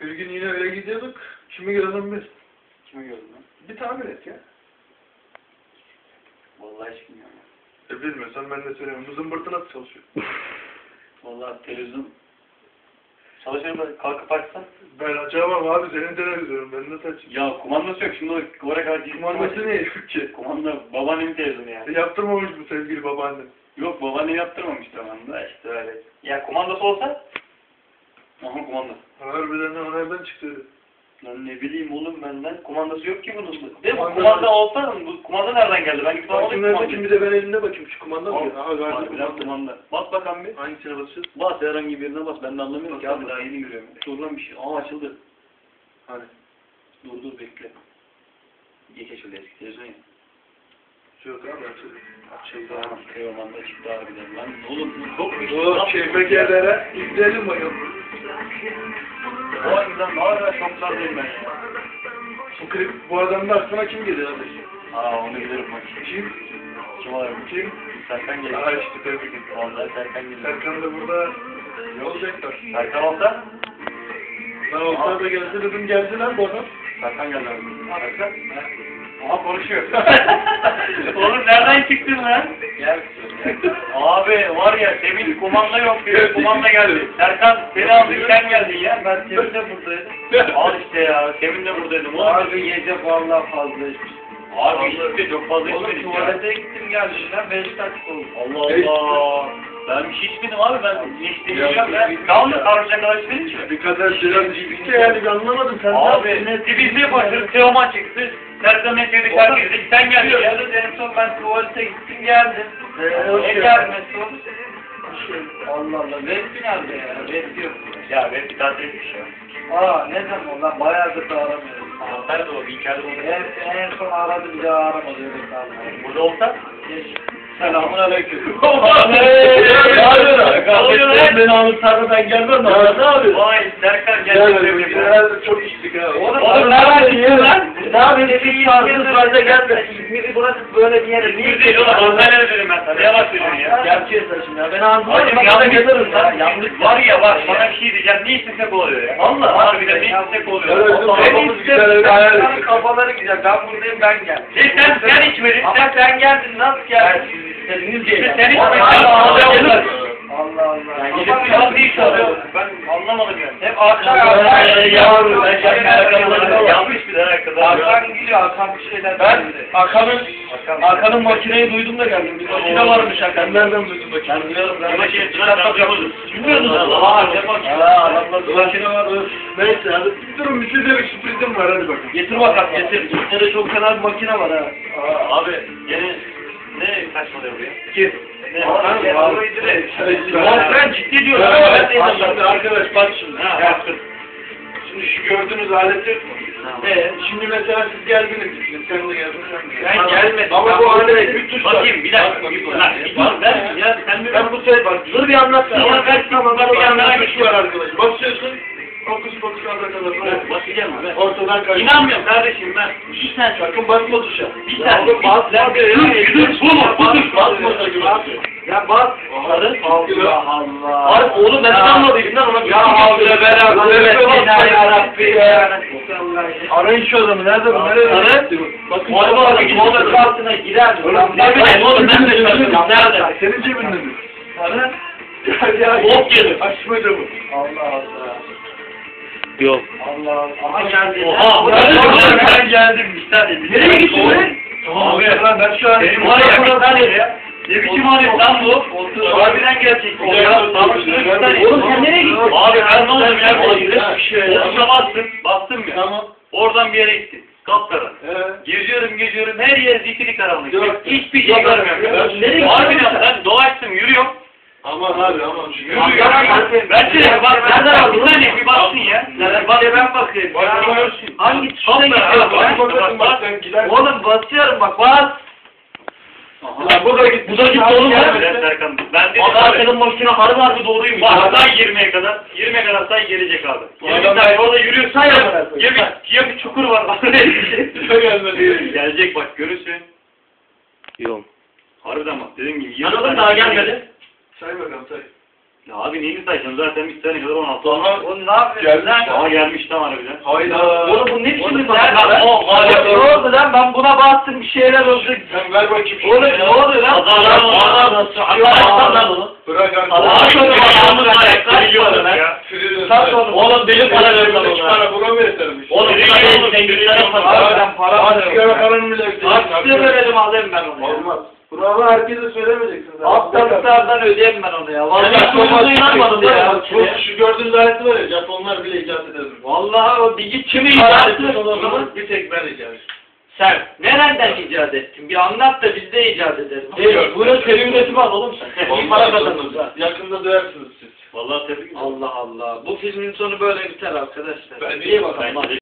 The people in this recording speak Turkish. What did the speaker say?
Bir gün yine öyle gidiyorduk. Kimi görelim biz? Kimi gördün lan? Bir tahmin et ya. Vallahi hiç bilmiyorum. E bilmiyorsan ben de söyleyeyim. Bu zımbırtı nasıl çalışıyor? Vallahi televizyon çalışıyor da kalkıp açsan. Ben açamam abi senin televizyonun. Ben nasıl açayım? Ya kumandası yok şimdi oraya kadar gidip Kumandası ne ki? Kumanda babaannemin televizyonu yani. Yaptırmamış bu sevgili babaannem. Yok babaannem yaptırmamış tamamda işte öyle. Ya kumandası olsa Aha kumanda. Harbiden ne nereden çıktı? Lan ne bileyim oğlum benden kumandası yok ki bunun. Değil mi? Kumanda- Kumanda olsa bu kumanda nereden geldi? Ben Bakayım ki nerede kumandayı. kim bir de ben elimde bakayım şu kumanda mı? Galiba Harbiden kumanda. kumanda. Bas bakalım bir. Hangisine basacağız? Bas herhangi birine bas. Ben de anlamıyorum ki abi daha yeni görüyorum. Dur lan bir şey. Aa açıldı. Hani? Dur dur bekle. Geç açıldı eski televizyon ya. Yok abi açıldı. Açıldı. Tamam. Teoman'da çıktı harbiden lan. Oğlum çok bir O keyfekelere izleyelim bakalım. O yüzden hala şoklardayım ben. Bu klip bu adamın aklına kim geliyor abi? Aa onu bilirim bak. Kim? Kim var? Kim? Serkan Aa geliyor. işte tebrik ederim. Vallahi Serkan geliyor. Serkan da burada ne olacaklar? Serkan olsa? Ben olsa da gelse dedim geldi lan bu adam. Serkan geldi. Serkan. Aha konuşuyor. Oğlum nereden çıktın lan? Gel. Abi var ya Semih kumanda yok diyor. Kumanda geldi. Serkan seni aldı sen geldin ya. Ben Semih de buradaydım. Al işte ya. Semih de buradaydım. Oğlum, Abi gece vallahi fazla içmiş. Abi işte çok fazla Oğlum içmedik ya. tuvalete gittim geldim ben 5 dakika oldu. Allah Allah. Ben bir şey içmedim abi ben ne bilmiyorum ben. da karışacak kadar içmedim ki. Bir kadar biraz içtik ya yani anlamadım sen Abi dibinde başladı Teoman çıktı. Serkan ne sevdi şarkıydı. Sen geldin en son ben tuvalete gittim geldim. Ne geldin. gelmesi? Allah Allah. Vespi nerede ya? Vespi yok. Ya bir tatil etmiş ya. Aa ne zaman lan bayağıdır da aramıyorum. Nerede o? Bir oldu. En, en son aradı bir daha aramadı. Burada olsa? Geç. Selamun aleyküm. Beni anımsardı ben gelmem mi? Ne abi? Vay Serkan Gel geldi. herhalde çok içtik ha. Oğlum, Oğlum nereden çıktın lan? Ne yapayım? Bir çağırdınız fazla gelme. İzmir'i burası böyle bir yere. İzmir değil oğlum. Antalya'da dedim ben sana. Yalan söylüyorsun ya. Gerçeği saçın ya. Ben Hacım anlamadım. yanlış gelirim lan. ya. Yanlış var ya bak bana bir şey diyeceğim. Ne istesek oluyor ya. Allah harbiden ne istesek oluyor. Hayal ettik. Kafaları güzel. Ben buradayım ben geldim. Sen sen içmedin. Sen sen geldin nasıl geldin? istediğiniz diye. Sen içmedin. Allah Allah Allah. Allah. Allah Allah. Yani gidip biraz? Ben anlamadım yani. Hep arka Ay, Yavrum ben şarkı ayakkabılarına yanlış bir tane ayakkabı. Hakan gidiyor. Bir şeyler Ben. Hakan'ın Hakan'ın makineyi duydum da geldim. Bir makine varmış. Nereden duydun Ben biliyorum. Ben makine çıkar yapıyordum. Bilmiyor musun? Allah Aa, Allah. ne makine? Var. Neyse hadi durun bir şey demek sürprizim var hadi bakın. Getir bakalım getir. İçeride çok fena bir makine var ha. Abi yine ne saçmalıyor bu ya? Ben ciddi bak inanmıyorum. arkadaş bak şimdi. Ha, Ya, baktım. Şimdi şu gördüğünüz alet yok mu? Tamam. Ee, şimdi mesela siz geldiniz. Sen de geldin sen de. Ben gelmedim. Ama bu tuş var. Bakayım bir dakika. Bir dakika. Bak. Ben ya sen Ben bu sefer bak. Dur bir anlatsana. Ben- tamam. ben bir yandan bir tuş Fokus fokus arada kalır. Bakacağım ben. Ortadan kaç. İnanmıyorum kardeşim ben. Bir sen Sakın basma tuşa. Bir saniye. oğlum basma be. Dur, bu mu, bu dur. Basma sakın. Ya bas. Sarı. Allah Allah. Abi oğlum ben anlamadım lan ona. Ya havle kuvvet illa ya Rabbi ya. Arayın şu adamı. Nerede bu? Nerede? Sarı. Bakın. Bu araba abi git Onun altına girer. Oğlum, Ne bileyim oğlum ben de şaşırdım. Nerede? Senin cebinde mi? Sarı. Hop gelir. Açma camı. Allah Allah. Yok. Allah. Ama geldi. Oha. Ben geldim saniye. Nereye gittin lan? Abi ben şu an benim var ya. Ne biçim alet lan bu? Harbiden gerçek. Tamam. Oğlum sen nereye gittin? Abi ben ne oldum ya? Boşuna bastım. Bastım ya. Tamam. Oradan bir yere gittim. Kapkara. Geziyorum geziyorum her yer zifiri karanlık. Hiçbir şey görmüyorum. Harbiden ben dolaştım yürüyorum. Aman abi aman. Ben de bak nereden aldın? Bir saniye bir baksın ya. Nereden bak ben bakayım. Bakmıyorsun. Hangi tuşuna Kapkara. gidiyorsun? Bak, Bak sen. Oğlum basıyorum bak bas. Ya bu da git. Bu da gitti oğlum ya. Serkan. Ben Abi, abi. senin makine harbi harbi doğruymuş. Bak say 20'ye kadar. 20'ye kadar say gelecek abi. 20 adam- say orada yürüyorsun Say ya. amına Ya koyayım. bir, ya bir çukur var. Gelecek bak görürsün. Yok. Harbiden bak dediğim gibi. Anladın daha gelmedi. Say bakalım say. Ya abi neyini sayacaksın zaten bir sene kadar 16 Aha. olmuş. Oğlum ne yapıyorsun Gelmiş lan? Daha gelmiş tam harbiden. Hayda. Oğlum bu ne biçim Oğlum bir lan? O, Oğlum ne oldu lan? Ben buna bastım bir şeyler oldu. Sen ver bakayım şunu Oğlum ne oluyor lan? Pazarlar var. Pazarlar Pazarlar Bırak. Abi, Abi şöyle. Free Sat onu. Oğlum deli para ver lan Hiç ona. para buna mı yetermiş? Oğlum sana oğlum, zenginlere para. para. Sigara paranı bile. Aksine verelim alayım ben onu. Olmaz. Bunu ama herkese söylemeyeceksin. Aptallıklardan ödeyeyim ben onu ya. Vallahi Ya, çok çocuğuna inanmadım ya. Şu, şu gördüğünüz aleti var ya Japonlar bile icat eder. Vallahi o bir git kimi Kim icat ettin o zaman? Bir tek ben icat ettim. Sen nereden icat ettin? Bir anlat da biz de icat edelim. Biliyorum. Bunu seri üretim al oğlum sen. İyi para kazanırız ha. Yakında döversiniz siz. Vallahi tebrik ederim. Allah Allah. Bu filmin sonu böyle biter arkadaşlar. Ben İyi bakalım.